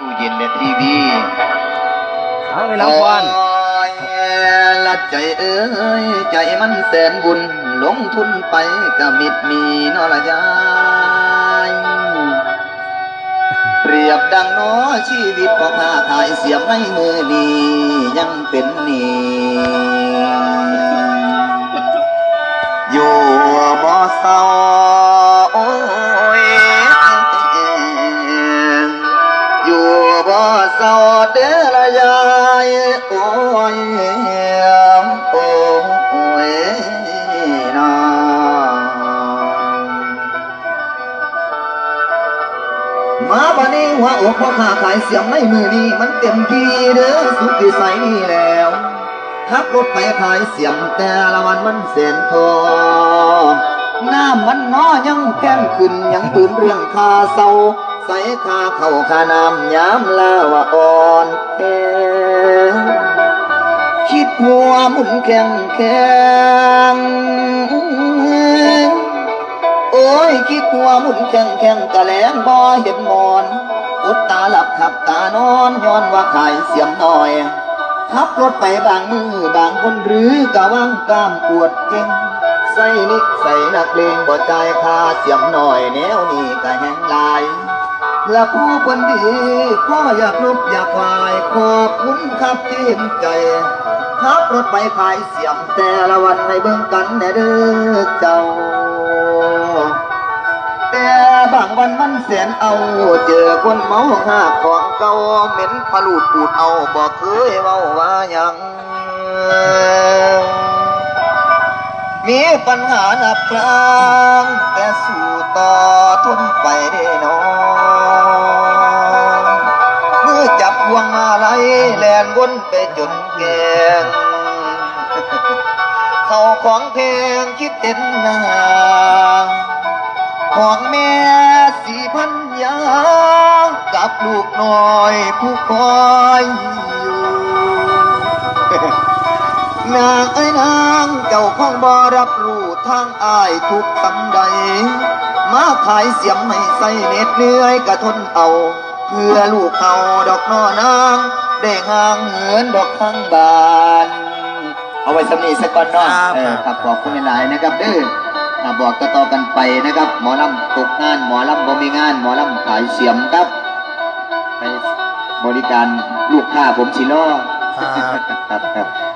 ตู้เย็นและทีวีเอาไปรับฟันโอ้ยละใจเอ้ยใจมันแสนบุญลงทุนไปก็มิดมีนอละยายเปรียบดังน้อชีวิตพ่อค้าขายเสียบในมือนี้ยังเป็นหนี้ เด้อละยายโอ้ยโอ้ยนามาบันนี้หัวอกพ่อค้าขายเสียงในมือนี้มันเต็มทีเด้อสุดที่ใสนี่แล้วขับรถไปขายเสียงแต่ละวันมันเสียนทองหน้ำมันน้อยังแพงขึ้นยังตื่นเรื่องคาเศร้า ใสคาเข้าคาน้ำยามลาวอ่อนแอคิดหัวมุนแข็งแข็งโอ้ยคิดหัวมุนแข็งแข็งกะแลงบ่เห็นมอนอดตาหลับขับตานอนย้อนว่าขายเสียมหน่อยขับรถไปบางมือบางคนหรือกะว่างกล้ามปวดเก่งใส่นิกใส่นักเลงบ่จ่ายค่าเสียมหน่อยแนวนี้ก็แหงลาย และผู้คนดีพ่อยากลบอยากวายขอบคุณครับที่เห็นใจขับรถไปขายเสียมแต่ละวันให้เบิ่งกันแน่เด้อเจ้า แต่บางวันมันแสนเอา เจอคนเมาห้าของเก่าเหม็นพลูดปูดเอาบอกเคยเว้าว่ายังมีปัญหาหนักครั้งแต่สู้ต่อทนไปได้น้อ พวงมาลัยแลนวนไปจนแกงเขาของเพงคิดเต็นหนาของแม่สีพันยากับลูกน้อยผู้คอยอยู่นางไอ้นางเจ้าของบ่รับรู้ทางอายทุกคำใด มาขายเสียมให้ใส่เน็ดเหนื่อยกะทนเอา เพื่อลูกเขาดอกนอนางได้ห่างเหินดอกข้างบาน เอาไว้สำนีสักก่อนเนาะครับเออครับบอกคุณหลายๆนะครับเด้ออ่าบอกต่อๆกันไปนะครับ หมอลำตกงาน หมอลำบ่มีงาน หมอลำขายเสียมครับไปบริการลูกค้าผมสิล้อครับ ครับครับ